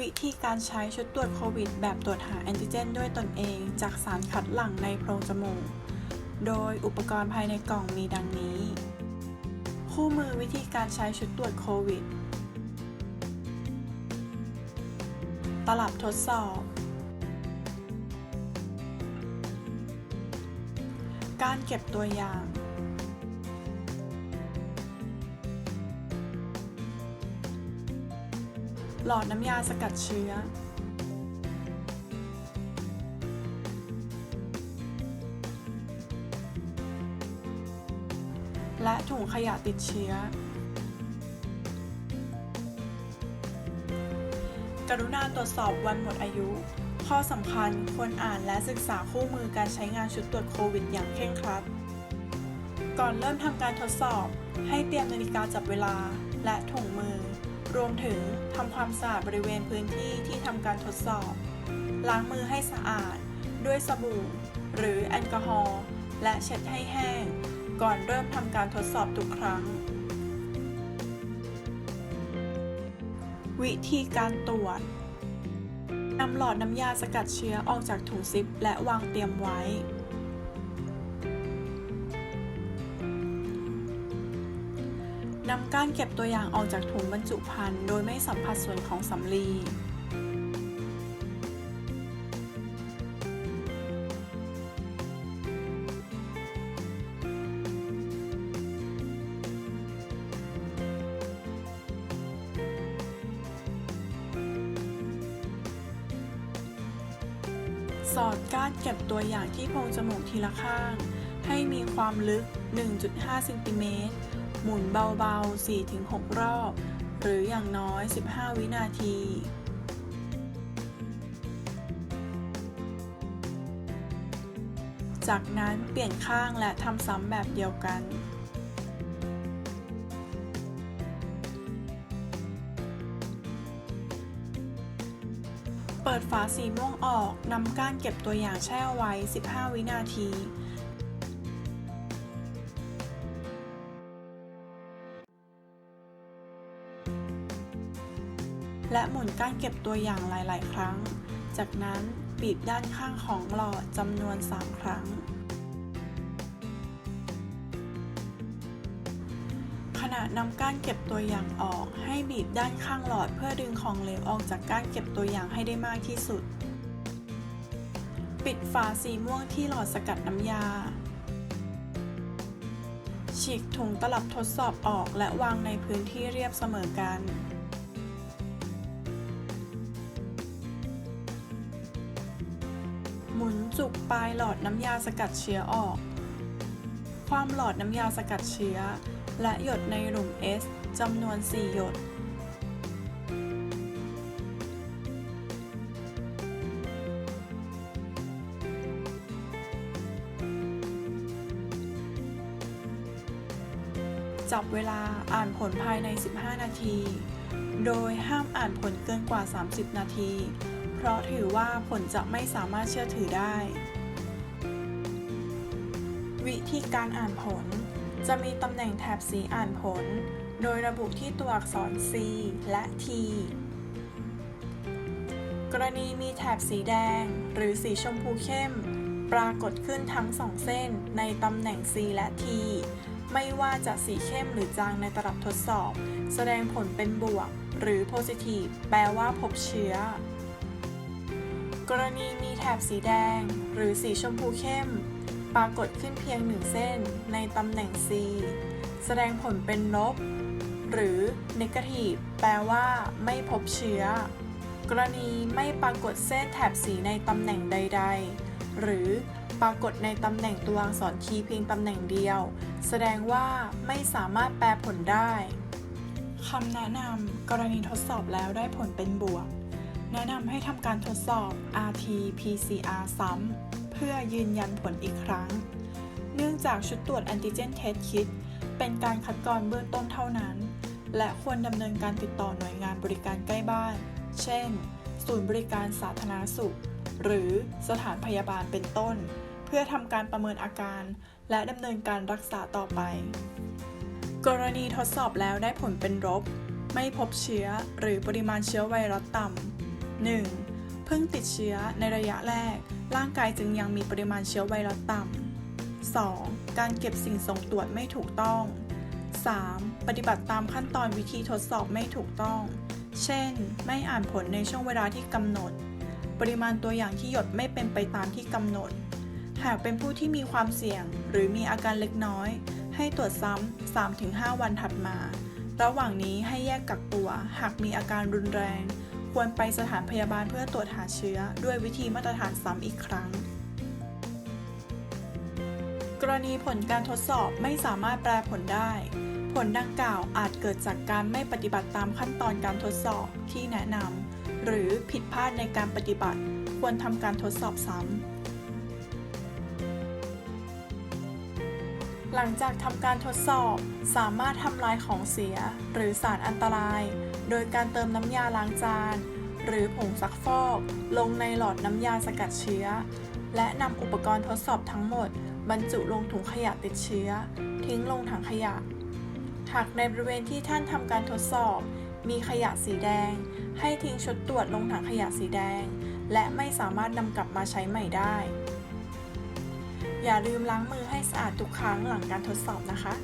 วิธีการใช้ชุดตรวจโควิด แบบตรวจหาแอนติเจน ด้วยตนเอง จากสารคัดหลั่งในโพรงจมูก โดยอุปกรณ์ภายในกล่องมีดังนี้ คู่มือวิธีการใช้ชุดตรวจโควิด ตลับทดสอบ การเก็บตัวอย่าง หลอดน้ำยาสกัดเชื้อ และถุงขยะติดเชื้อ กรุณาตรวจสอบวันหมดอายุ ข้อสำคัญควรอ่านและศึกษาคู่มือการใช้งานชุดตรวจโควิดอย่างเคร่งครัด ก่อนเริ่มทำการทดสอบ ให้เตรียมนาฬิกาจับเวลาและถุงมือ รวมถึงทำความสะอาดบริเวณพื้นที่ที่ทำการทดสอบ ล้างมือให้สะอาด ด้วยสบู่ หรือแอลกอฮอล์และเช็ดให้แห้ง ก่อนเริ่มทำการทดสอบทุกครั้ง วิธีการตรวจนำหลอดน้ำยาสกัดเชื้อออกจากถุงซิปและวางเตรียมไว้ นำก้านเก็บตัวอย่างออกจากถุงบรรจุภัณฑ์โดยไม่สัมผัสส่วนของสำลีสอดก้านเก็บตัวอย่างที่โพรงจมูกทีละข้าง ให้มีความลึก 1.5 เซนติเมตร หมุนเบาๆ 4-6 รอบ หรืออย่างน้อย 15 วินาทีจากนั้นเปลี่ยนข้างและทำซ้ำแบบเดียวกัน เปิดฝาสีม่วงออกนำก้านเก็บตัวอย่างแช่ไว้ 15 วินาที และหมุนก้านเก็บตัวอย่างหลาย ๆ ครั้ง จากนั้นบีบด้านข้างของหลอดจำนวน 3 ครั้ง ขณะนำก้านเก็บตัวอย่างออก ให้บีบด้านข้างหลอดเพื่อดึงของเหลวออกจากก้านเก็บตัวอย่างให้ได้มากที่สุด ปิดฝาสีม่วงที่หลอดสกัดน้ำยา ฉีกถุงตลับทดสอบออกและวางในพื้นที่เรียบเสมอกัน มุนจุกปลายหลอดน้ำยาสกัดเชื้อออก ความหลอดน้ำยาสกัดเชื้อ และหยดในหลุม S จำนวน 4 หยดจับเวลาอ่านผลภายใน 15 นาที โดยห้ามอ่านผลเกินกว่า 30 นาที เพราะถือว่าผลจะไม่สามารถเชื่อถือได้ วิธีการอ่านผล จะมีตำแหน่งแถบสีอ่านผล โดยระบุที่ตัวอักษร C และ T กรณีมีแถบสีแดง หรือสีชมพูเข้ม ปรากฏขึ้นทั้งสองเส้นในตำแหน่ง C และ T ไม่ว่าจะสีเข้มหรือจางในตลับทดสอบ แสดงผลเป็นบวก หรือ positive แปลว่าพบเชื้อ กรณีมีแถบสีแดง หรือสีชมพูเข้ม ปรากฏขึ้นเพียงหนึ่งเส้นในตำแหน่ง C แสดงผลเป็นลบ หรือ negative แปลว่าไม่พบเชื้อ กรณีไม่ปรากฏเส้นแถบสีในตำแหน่งใด ๆ หรือปรากฏในตำแหน่งตัวอักษรคีย์เพียงตำแหน่งเดียว แสดงว่าไม่สามารถแปลผลได้คำแนะนำกรณีทดสอบแล้วได้ผลเป็นบวก แนะนำให้ทำการทดสอบ RT-PCR ซ้ำ เพื่อยืนยันผลอีกครั้ง เนื่องจากชุดตรวจแอนติเจนเทสคิดเป็นการคัดกรองเบื้องต้นเท่านั้น และควรดำเนินการติดต่อหน่วยงานบริการใกล้บ้าน เช่น ศูนย์บริการสาธารณสุข หรือสถานพยาบาลเป็นต้น เพื่อทำการประเมินอาการ และดำเนินการรักษาต่อไป กรณีทดสอบแล้วได้ผลเป็นลบไม่พบเชื้อหรือปริมาณเชื้อไวรัสต่ำ 1. เพิ่งติดเชื้อในระยะแรก ร่างกายจึงยังมีปริมาณเชื้อไวรัสต่ำ 2. การเก็บสิ่งส่งตรวจไม่ถูกต้อง 3. ปฏิบัติตามขั้นตอนวิธีทดสอบไม่ถูกต้อง เช่น ไม่อ่านผลในช่วงเวลาที่กำหนด ปริมาณตัวอย่างที่หยดไม่เป็นไปตามที่กำหนด หากเป็นผู้ที่มีความเสี่ยงหรือมีอาการเล็กน้อย ให้ตรวจซ้ำ 3-5 วันถัดมา ระหว่างนี้ให้แยกกักตัว หากมีอาการรุนแรง ควรไปสถานพยาบาลเพื่อตรวจหาเชื้อด้วยวิธีมาตรฐานซ้ำอีกครั้ง กรณีผลการทดสอบไม่สามารถแปลผลได้ ผลดังกล่าวอาจเกิดจากการไม่ปฏิบัติตามขั้นตอนการทดสอบที่แนะนำหรือผิดพลาดในการปฏิบัติ ควรทำการทดสอบซ้ำหลังจากทำการทดสอบสามารถทำลายของเสียหรือสารอันตราย โดยการเติมน้ำยาล้างจาน หรือผงซักฟอกลงในหลอดน้ำยาสกัดเชื้อ และนำอุปกรณ์ทดสอบทั้งหมด บรรจุลงถุงขยะติดเชื้อ ทิ้งลงถังขยะ หากในบริเวณที่ท่านทำการทดสอบ มีขยะสีแดง ให้ทิ้งชุดตรวจลงถังขยะสีแดง และไม่สามารถนำกลับมาใช้ใหม่ได้ อย่าลืมล้างมือให้สะอาดทุกครั้งหลังการทดสอบนะคะ